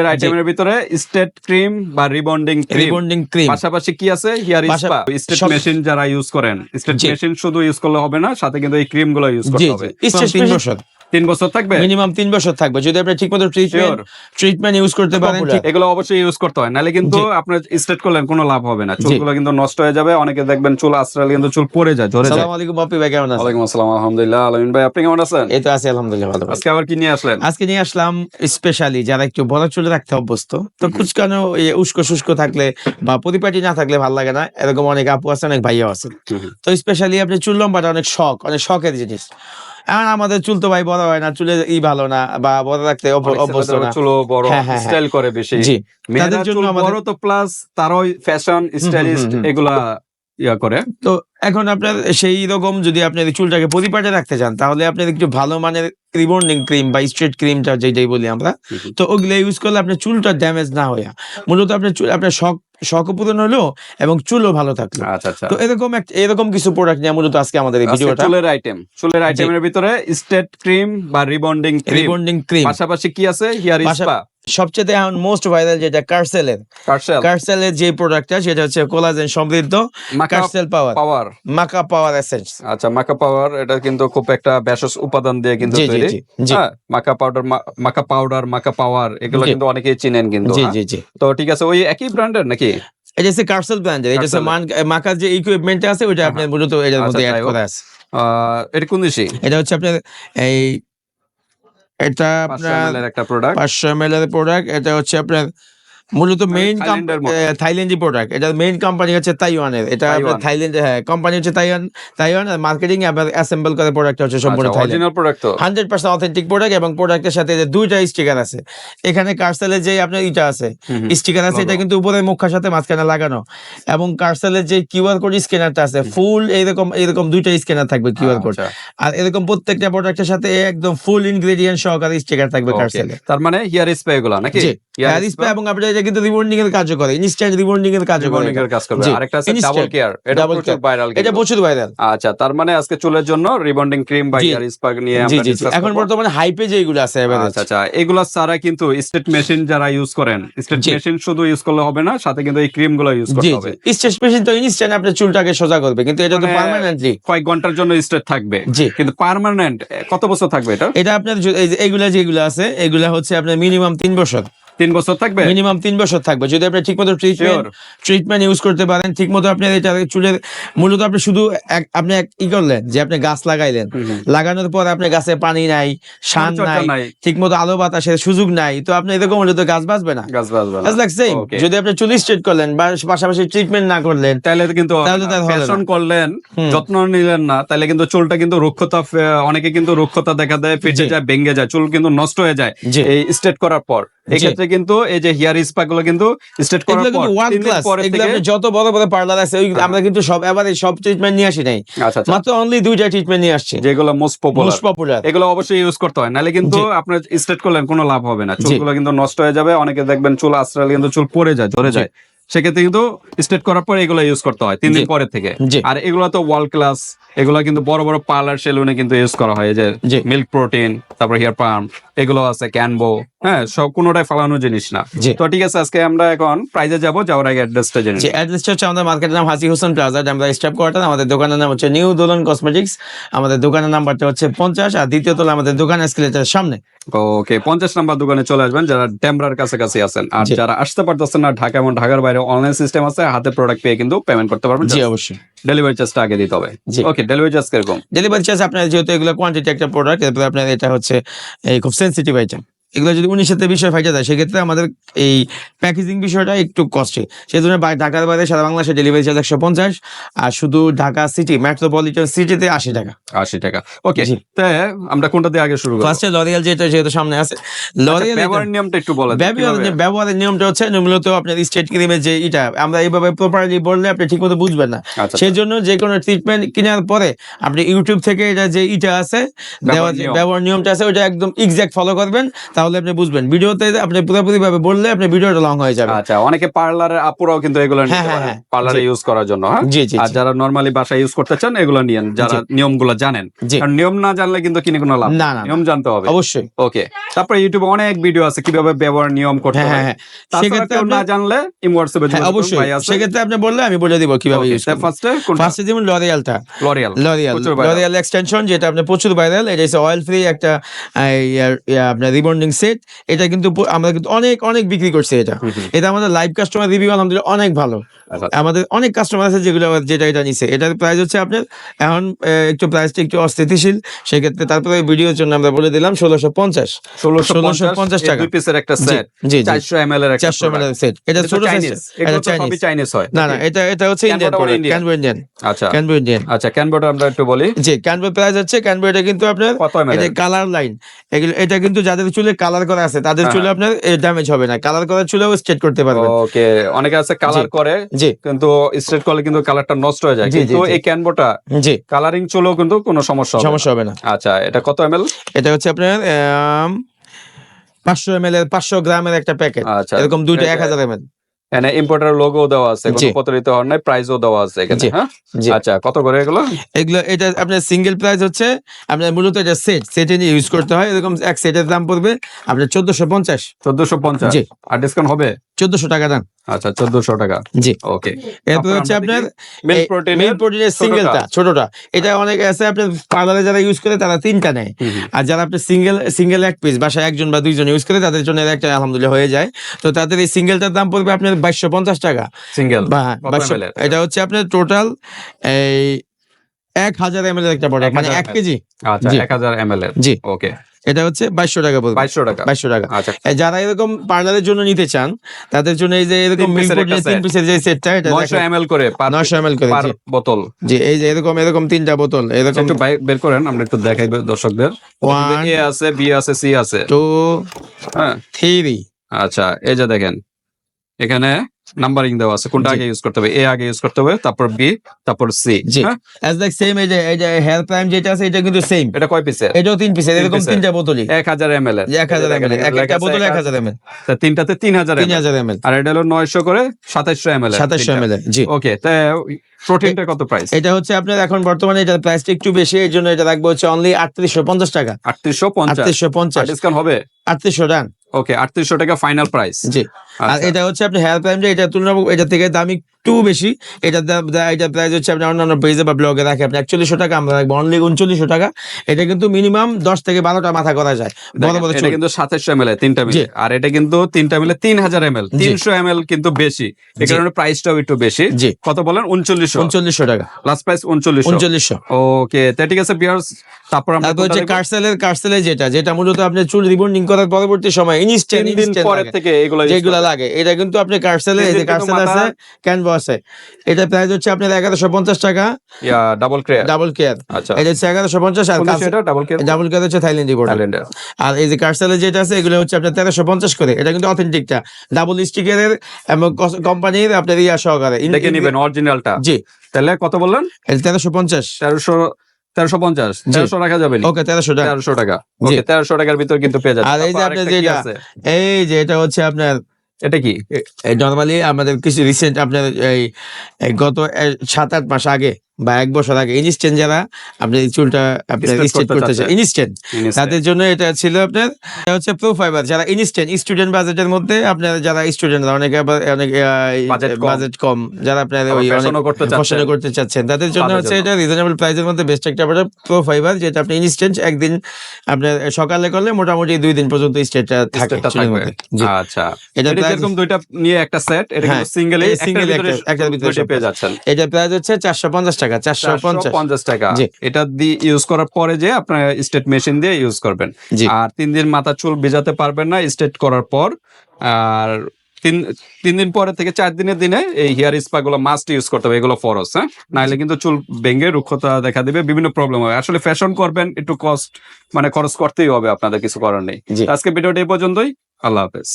এর আইটেমের ভিতরে স্টেট ক্রিম বা রিবন্ডিং রিবন্ডিং ক্রিম পাশাপাশি কি আছে? হিয়ার স্পা স্টেট মেশিন যারা ইউজ করেন স্টেট মেশিন শুধু ইউজ করলে হবে না সাথে কিন্তু এই ক্রিমগুলো ইউজ করতে হবে। স্টেট বছর তিন বছর থাকবে? মিনিমাম তিন বছর থাকবে। যদি আপনি ঠিক মতো ট্রিটমেন্ট ট্রিটমেন্ট ইউজ করতে পারেন এগুলো অবশ্যই ইউজ করতে হয়। নাহলে কিন্তু আপনার স্টেট করলেন কোনো লাভ হবে না। চুলগুলো কিন্তু নষ্ট হয়ে যাবে। অনেকে দেখবেন চুল আশ্রালে কিন্তু চুল পড়ে যায় ঝরে যায়। সালাম আলাইকুম বাপি ভাই কেমন আছেন? ওয়ালাইকুম আসসালাম আলহামদুলিল্লাহ। আলমিন ভাই আপনি কেমন আছেন? এই তো আছি আলহামদুলিল্লাহ ভালো। আজকে আবার কি নিয়ে আসলেন? আজকে নিয়ে আসলাম স্পেশালি যারা একটু বড় চুলে রাখতে অভ্যস্ত। তো কুচকানো উস্কো শুষ্ক থাকলে বা পরিপাটি না থাকলে ভালো লাগে না। এরকম অনেক আপু আছে অনেক ভাইয়া আছে। তো স্পেশালি আপনি চুল লম্বাটা অনেক শখ অনেক শখের জিনিস। এখন আমাদের চুল তো ভাই বড় হয় না চুলে ই ভালো না বা বড় রাখতে অভ- অভ্যস্ত না চুলও বড় হ্যাঁ, হ্যাঁ, হ্যাঁ। স্টাইল করে বেশি জি তাদের জন্য আমাদের- বড় তো প্লাস তারই ফ্যাশন স্টাইলিস্ট। এগুলা ইয়া করে। তো এখন আপনার সেই রকম যদি আপনি চুলটাকে পরিপাটে রাখতে চান তাহলে আপনার একটু ভালো মানের রিবন্ডিং ক্রিম বা স্ট্রেট ক্রিমটা যেটাই বলি আমরা তো ওগুলো ইউজ করলে আপনার চুলটা ড্যামেজ না হয়ে মূলত আপনার চুল আপনার শখ শখ পূরণ হলো এবং চুলও ভালো থাকল। আচ্ছা আচ্ছা। তো এরকম এরকম কিছু প্রোডাক্ট নিয়ে মূলত আজকে আমাদের এই ভিডিওটা। চুলের আইটেম চুলের আইটেমের ভিতরে স্টেট ক্রিম বা রিবন্ডিং রিবন্ডিং ক্রিম। পাশাপাশি কি আছে? হিয়ার স্পা সবচেয়ে এখন মোস্ট ভাইরাল যেটা কার্সেলের কার্সেল কার্সেলের যে প্রোডাক্টটা সেটা হচ্ছে কোলাজেন সমৃদ্ধ কার্সেল পাওয়ার পাওয়ার মাকা পাওয়ার এসেন্স আচ্ছা মাকা পাওয়ার এটা কিন্তু খুব একটা ভেষজ উপাদান দিয়ে কিন্তু তৈরি। হ্যাঁ মাকা পাউডার মাকা পাউডার মাকা পাওয়ার এগুলো কিন্তু অনেকেই চিনেন কিন্তু জি হ্যাঁ? জি জি। তো ঠিক আছে ওই একই ব্র্যান্ডের নাকি? এটা হচ্ছে কার্সেল ব্র্যান্ডের এটা হচ্ছে মাকার যে ইকুইপমেন্ট আছে ওইটা হ্যাঁ, আপনার মূলত এটার আচ্ছা, মধ্যে অ্যাড করা আছে। এটা কোন দেশি? এটা হচ্ছে আপনার এই এটা আপনার একটা প্রোডাক্ট পাঁচশো এম এর প্রোডাক্ট এটা হচ্ছে আপনার মূলত মেইন। থাইল্যান্ডি প্রোডাক্ট এটা মেইন কোম্পানি হচ্ছে তাইওয়ানের এটা থাইল্যান্ড হ্যাঁ কোম্পানি হচ্ছে তাইওয়ান তাইওয়ান আর মার্কেটিং এবং অ্যাসেম্বল করে প্রোডাক্ট হচ্ছে সম্পূর্ণ অরিজিনাল প্রোডাক্ট তো। হান্ড্রেড পার্সেন্ট অথেন্টিক প্রোডাক্ট এবং প্রোডাক্টের সাথে যে দুইটা স্টিকার আছে। এখানে কার্সেলের যে আপনার ইটা আছে। স্টিকার আছে এটা। কিন্তু উপরে মুখার সাথে মাঝখানে লাগানো। এবং কার্সেলের যে কিউআর কোড স্ক্যানারটা আছে ফুল এইরকম এইরকম দুইটা স্ক্যানার থাকবে কিউআর কোড আচ্ছা, আর এরকম প্রত্যেকটা প্রোডাক্টের সাথে একদম ফুল ইনগ্রেডিয়েন্ট সহকারে স্টিকার থাকবে. কার্সেলে তার মানে হিয়ার স্পা এগুলা নাকি? জি Hair হ্যাঁ এবং আপনার এটা কিন্তু রিবন্ডিং এর কাজও করে ইনস্ট্যান্ট রিবন্ডিং এর কাজও করে এর কাজ করবে আরেকটা আছে ডাবল কেয়ার এটা প্রচুর ভাইরাল এটা প্রচুর ভাইরাল আচ্ছা তার মানে আজকে চুলের জন্য রিবন্ডিং ক্রিম বা জি। হিয়ার স্পা নিয়ে আমরা জি এখন বর্তমানে হাইপে যেগুলো আছে আচ্ছা আচ্ছা। এগুলা ছাড়া কিন্তু স্টেট মেশিন যারা ইউজ করেন স্টেট মেশিন শুধু ইউজ করলে হবে না সাথে কিন্তু এই ক্রিমগুলো ইউজ করতে হবে। জি স্টেজ মেশিন তো ইনস্ট্যান্ট আপনার চুলটাকে সোজা করবে কিন্তু এটা তো মানে- পার্মানেন্টলি কয়েক ঘণ্টার জন্য স্টেট থাকবে। কিন্তু পার্মানেন্ট কত বছর থাকবে এটা? এটা আপনার এইগুলা এই যেগুলো আছে এগুলা হচ্ছে আপনার মিনিমাম তিন বছর। তিন বছর থাকবে? মিনিমাম তিন বছর থাকবে। যদি আপনি ঠিকমতো ট্রিটমেন্ট ট্রিটমেন্ট ইউজ করতে পারেন ঠিকমতো আপনি এটা চুলের মূলত আপনি শুধু আপনি এক- ই করলেন যে আপনি গাছ লাগাইলেন। লাগানোর পর আপনি গাছে পানি নাই সান নাই ঠিকমতো আলো বাতাসের সুযোগ নাই তো আপনি এরকম হলে তো গাছ বাঁচবে না। গাছ বাঁচবে না। যদি আপনি চুল স্ট্রেট করলেন বা পাশাপাশি ট্রিটমেন্ট না করলেন তাহলে কিন্তু। ফ্যাশন করলেন যত্ন নিলেন না তাহলে কিন্তু চুলটা কিন্তু রুক্ষতা অনেকে কিন্তু রুক্ষতা দেখা দেয় ফেটে যায় ভেঙে যায় চুল কিন্তু নষ্ট হয়ে যায় এই স্ট্রেট করার পর। এক্ষেত্রে কিন্তু এই যে হেয়ার স্পা গুলো কিন্তু স্ট্রেট করার পর ওয়ার্ল্ড ক্লাস যত বড় বড় পার্লার আছে ওই আমরা কিন্তু সব এবারে সব ট্রিটমেন্ট নিয়ে আসি নাই। আচ্ছা আচ্ছা। মাত্র অনলি দুইটা ট্রিটমেন্ট নিয়ে আসছে। যেগুলো মোস্ট পপুলার মোস্ট পপুলার এগুলো অবশ্যই ইউজ করতে হয় নাহলে কিন্তু আপনার স্ট্রেট করলেন কোনো লাভ হবে না। চুলগুলো কিন্তু নষ্ট হয়ে যাবে অনেকে দেখবেন চুল আশ্রালে কিন্তু চুল পড়ে যায় জি। যায়। সেক্ষেত্রে কিন্তু স্ট্রেট করার পর এগুলো ইউজ করতে হয় তিন দিন। পরে থেকে। আর এগুলো তো ওয়ার্ল্ড ক্লাস এগুলো কিন্তু বড় বড় পার্লার সেলুনে কিন্তু ইউজ করা হয় এই যে মিল্ক প্রোটিন তারপর হেয়ার পাম্প এগুলো আছে ক্যানবো হ্যাঁ সব কোনোটাই ফালানো জিনিস না। তো ঠিক আছে আজকে আমরা এখন প্রাইজে যাব যাওয়ার আগে অ্যাড্রেসটা জেনে নিই। অ্যাড্রেসটা হচ্ছে আমাদের মার্কেটের নাম হাসি হোসেন প্লাজা আমরা স্টাফ কোয়ার্টার আমাদের দোকানের নাম হচ্ছে নিউ দোলন কসমেটিক্স আমাদের দোকানের নাম্বারটা হচ্ছে পঞ্চাশ আর দ্বিতীয় তলা আমাদের দোকান এসকেলেটার সামনে। ওকে পঞ্চাশ নাম্বার দোকানে চলে আসবেন যারা ডেমরার কাছাকাছি আছেন। আর যারা আসতে পারতেছেন না ঢাকা এবং ঢাকার বাইরে অনলাইন সিস্টেম আছে হাতে প্রোডাক্ট পেয়ে কিন্তু পেমেন্ট করতে পারবেন। জি অবশ্যই। ডেলিভারি চার্জটা আগে দিতে হবে। ওকে ডেলিভারি চার্জ কীরকম? ডেলিভারি চার্জ আপনার যেহেতু এগুলো কোয়ান্টিটি একটা প্রোডাক্ট এরপরে আপনার এটা হচ্ছে এই খুব সেন্সিটিভ আইটেম এগুলো যদি উনিশের বিষয় ফাইটা যায় সেক্ষেত্রে আমাদের এই প্যাকেজিং বিষয়টা একটু কস্টে সেই জন্য ঢাকার বাইরে সারা বাংলাদেশে ডেলিভারি চার্জ একশো পঞ্চাশ আর শুধু ঢাকা সিটি মেট্রোপলিটন সিটিতে আশি টাকা। আশি টাকা। ওকে আমরা কোনটা দিয়ে আগে শুরু ফার্স্টে লরিয়াল যেটা যেহেতু সামনে আছে আচ্ছা, লরিয়াল ব্যবহারের নিয়মটা একটু ব্যবহারের ব্যবহারের নিয়মটা হচ্ছে মূলত আপনার স্টেট ক্রিমের যে এটা আমরা এইভাবে প্রপারলি বললে আপনি ঠিক মতো বুঝবেন না। আচ্ছা সেই জন্য যে কোনো ট্রিটমেন্ট কেনার পরে আপনি ইউটিউব থেকে এটা যে ইটা আছে। ব্যবহার নিয়মটা আছে ওটা একদম এক্সাক্ট ফলো করবেন। তাহলে তাহলে আপনি বুঝবেন। ভিডিওতে আপনি পুরোপুরি ভাবে বললে আপনি ভিডিওটা লং হয়ে যাবে। আচ্ছা অনেকে পার্লারের আপুরাও কিন্তু এগুলো হ্যাঁ, নিতে পারে। পার্লারে ইউজ করার জন্য হ্যাঁ? জি জি আর যারা নরমালি বাসায় ইউজ করতে চান এগুলো নিয়েন। যারা নিয়মগুলো জানেন। কারণ নিয়ম না জানলে কিন্তু কিনে কোনো লাভ না নিয়ম জানতে হবে। অবশ্যই। ওকে তারপরে ইউটিউবে অনেক ভিডিও আছে কীভাবে ব্যবহার নিয়ম করতে হ্যাঁ হয়। সেক্ষেত্রে না জানলে ইমোয়াটসঅ্যাপে হ্যাঁ অবশ্যই। সেক্ষেত্রে আপনি বললে আমি বলে দিব কীভাবে ইউজ ফার্স্টে ফার্স্টে যেমন লরিয়ালটা লরিয়াল লরিয়াল লরিয়াল এক্সটেনশন যেটা আপনি প্রচুর ভাইরাল এটা হচ্ছে অয়েল ফ্রি একটা ইয়ার- ইয়া আপনার রিবন্ডিং সেট এটা কিন্তু আমরা কিন্তু অনেক অনেক বিক্রি করছি এটা। এটা আমাদের লাইভ কাস্টমার রিভিউ আলহামদুলিল্লাহ অনেক ভালো। আমাদের অনেক কাস্টমার আছে যেগুলো আবার যেটা এটা নিছে। এটার প্রাইস হচ্ছে আপনার এখন একটু প্রাইসটা একটু অস্থিতিশীল সেক্ষেত্রে তারপরে ভিডিওর জন্য আমরা বলে দিলাম ষোলোশো পঞ্চাশ। ষোলোশো 1650 টাকা। দুই পিসের একটা সেট জি চারশো এম এর চারশো product। এমএল সেট এটা ছোট চাইনিজ এটা চাইনিজ চাইনিজ হয় না না এটা এটা হচ্ছে ইন্ডিয়ান ক্যানবো ইন্ডিয়ান আচ্ছা। ক্যানবো ইন্ডিয়ান আচ্ছা ক্যানবোর্ড আমরা একটু বলি। জি ক্যানভো প্রাইস হচ্ছে ক্যানভো এটা কিন্তু আপনার এম এটা কালার লাইন এগুলো এটা কিন্তু যাদের চুলে কালার করা আছে তাদের হ্যাঁ, চুলে আপনার ড্যামেজ হবে না। কালার করা চুলেও স্ট্রেট করতে পারবেন। ওকে অনেকে আছে কালার করে জি। কিন্তু স্ট্রেট করলে কিন্তু কালারটা নষ্ট হয়ে যায়। কিন্তু এই ক্যানবোটা জি। কালারিং চলেও কিন্তু কোনো সমস্যা সমস্যা হবে না। আচ্ছা এটা কত এম এল এটা হচ্ছে আপনার পাঁচশো এম এল এর পাঁচশো গ্রামের একটা প্যাকেট আচ্ছা। এরকম দুইটা এক হাজার এম এল এখানে ইম্পোর্টার লোগো দেওয়া আছে কোনো প্রতারিত হওয়ার নাই প্রাইসও দেওয়া আছে এখানে হ্যাঁ? আচ্ছা কত করে এগুলো? এগুলো এটা আপনার সিঙ্গেল প্রাইস হচ্ছে আপনার মূলত এটা সেট সেটে নিয়ে ইউজ করতে হয় এরকম এক সেটের দাম পড়বে আপনার চোদ্দশো পঞ্চাশ। চোদ্দশো পঞ্চাশ। আর ডিসকাউন্ট হবে? চোদ্দশো টাকা দাম। আচ্ছা চোদ্দশো টাকা। জি। ওকে এরপর হচ্ছে আপনার মিল্ক প্রোটিন মিল প্রোটিনের সিঙ্গেলটা ছোটটা। এটা অনেক আছে আপনার পার্লারে যারা ইউজ করে তারা তিনটা নেয়। আর যারা আপনি সিঙ্গেল সিঙ্গেল এক পিস বাসায় একজন বা দুইজন ইউজ করে তাদের জন্য একটা আলহামদুলিল্লাহ হয়ে যায়। তো তাদের এই সিঙ্গেলটার দাম পড়বে আপনার বাইশশো পঞ্চাশ টাকা। সিঙ্গেল? এটা হচ্ছে আপনার টোটাল এই এক হাজার এম এর একটা প্রোডাক্ট মানে 1000 এক কেজি। আচ্ছা। এক হাজার এম এল এর। জি। ওকে এটা হচ্ছে বাইশশো টাকা পড়বে বাইশশো টাকা। বাইশশো টাকা। আচ্ছা। যারা এরকম পার্লারের জন্য নিতে চান তাদের জন্য এই যে এরকম তিন। পিসের যে সেটটা এটা নয়শো এম করে নয়শো এম করে বোতল। জি এই যে এরকম এরকম তিনটা বোতল এরকম একটু বের করেন আমরা একটু দেখাই দর্শকদের। ওয়ান এ আছে বি আছে সি আছে। টু হ্যাঁ। থ্রি আচ্ছা এই যে দেখেন এখানে নাম্বারিং দেওয়া আছে কোনটা আগে ইউজ করতে হবে? এ আগে ইউজ করতে হবে তারপর বি তারপর C G. As like same এই যে এই যে হেয়ার প্রাইম যেটা আছে এটা কিন্তু সেম এটা কয় পিসের এটাও তিন পিসের এরকম তিনটা বোতলই। এক হাজার এম এর। এক হাজার এক একটা বোতল এক হাজার এম এল তা তিনটাতে তিন হাজার তিন হাজার আর এটা হলো নয়শো করে সাতাইশশো এম এল সাতাশশো এম এল জি। ওকে তা প্রোটিনটা কত প্রাইস এটা হচ্ছে আপনার এখন বর্তমানে এটার প্রাইসটা একটু বেশি এই জন্য এটা রাখব হচ্ছে অনলি আটত্রিশশো পঞ্চাশ টাকা। আটত্রিশশো পঞ্চাশ। আটত্রিশশো পঞ্চাশ। ডিসকাউন্ট হবে? আটত্রিশশো ডান। ওকে আটত্রিশশো টাকা ফাইনাল প্রাইস জি। আর এটা হচ্ছে আপনি হেয়ার প্রাইম যে এটা তুলনা এটা থেকে দাম একটু বেশি। এটা এটা প্রাইস হচ্ছে আপনি অন্যান্য পেজে বা ব্লগে রাখে আপনি একচল্লিশশো টাকা আমরা রাখব অনলি উনচল্লিশশো টাকা। এটা কিন্তু মিনিমাম দশ থেকে বারোটা মাথা করা যায়। বড় বড় এটা কিন্তু সাতাইশশো এম এল তিনটা মিলে আর এটা কিন্তু তিনটা মিলে তিন হাজার এম এল তিনশো এম এল কিন্তু বেশি। এই কারণে প্রাইসটাও একটু বেশি। জি। কত বলেন? উনচল্লিশশো। উনচল্লিশশো টাকা। লাস্ট প্রাইস উনচল্লিশ উনচল্লিশশো। ওকে তা ঠিক আছে বিয়ার্স তারপর আমরা তারপর হচ্ছে কার্সেলের কার্সেলের যেটা যেটা মূলত আপনি চুল রিবন্ডিং করার পরবর্তী সময় ইনস্ট্যান্ট দিন থেকে এগুলো যেগুলো লাগে। এটা কিন্তু আপনি কার্সেলে এই যে কার্সেল আছে ক্যানভা আছে। এটা প্রাইস হচ্ছে আপনার এগারোশো পঞ্চাশ টাকা। ডাবল ক্রেয়ার ডাবল কেয়ার আচ্ছা। এটা হচ্ছে এগারোশো পঞ্চাশ আর ডাবল ক্রেয়ার ডাবল কেয়ার হচ্ছে থাইল্যান্ড রিপোর্ট আর এই যে কার্সেলের যেটা আছে এগুলো হচ্ছে আপনার তেরোশো পঞ্চাশ করে। এটা কিন্তু অথেন্টিকটা ডাবল স্টিকারের এবং কোম্পানির আপনার ইয়া সহকারে। দেখে নিবেন অরিজিনালটা জি। তাহলে কত বললেন? তেরোশো পঞ্চাশ। তেরোশো তেরোশো পঞ্চাশ। তেরোশো রাখা যাবে ওকে তেরোশো টাকা। তেরোশো টাকা। তেরোশো টাকার ভিতর কিন্তু পেয়ে যাচ্ছে আর এই যে আপনার যেটা- এই যে এটা হচ্ছে আপনার এটা কি? নর্মালি আমাদের কিছু রিসেন্ট আপনার এই গত সাত আট মাস আগে বা এক বছর আগে ইনস্ট্যান্ট যারা আপনি চুলটা আপনার স্ট্রেট করতে চান। ইনস্ট্যান্ট তাদের জন্য এটা ছিল আপনার হচ্ছে প্রো ফাইবার যারা ইনস্ট্যান্ট স্টুডেন্ট বাজেটের মধ্যে আপনার যারা স্টুডেন্ট অনেকে অনেক বাজেট কম। যারা আপনার ওই অনেক করতে চাচ্ছেন। তাদের জন্য হচ্ছে এটা রিজনেবল প্রাইসের মধ্যে বেস্ট একটা প্রোডাক্ট প্রো ফাইবার যেটা আপনি ইনস্ট্যান্ট একদিন আপনার সকালে করলে মোটামুটি দুই দিন পর্যন্ত স্টেটটা থাকে। আচ্ছা। এটা যেরকম দুইটা নিয়ে একটা সেট এটা হ্যাঁ, কিন্তু সিঙ্গেল এই একটা- ভিতরে পেয়ে যাচ্ছেন। এটা প্রাইস হচ্ছে চারশো পঞ্চাশ টাকা। চারশো পঞ্চাশ। পঞ্চাশ টাকা। এটা দিয়ে ইউজ করার পরে যে আপনার স্টেট মেশিন দিয়ে ইউজ করবেন। আর তিন দিন মাথা চুল ভিজাতে পারবেন না স্টেট করার পর। আর তিন তিন দিন পরে থেকে চার দিনের দিনে এই হেয়ার স্পা গুলো মাস্ট ইউজ করতে হবে এগুলো ফরস হ্যাঁ? নাহলে কিন্তু চুল ভেঙে রুক্ষতা দেখা দিবে বিভিন্ন প্রবলেম হবে। আসলে ফ্যাশন করবেন একটু কস্ট মানে খরচ করতেই হবে আপনাদের কিছু করার নেই। আজকে ভিডিওটা এই পর্যন্তই। আল্লাহ হাফেজ।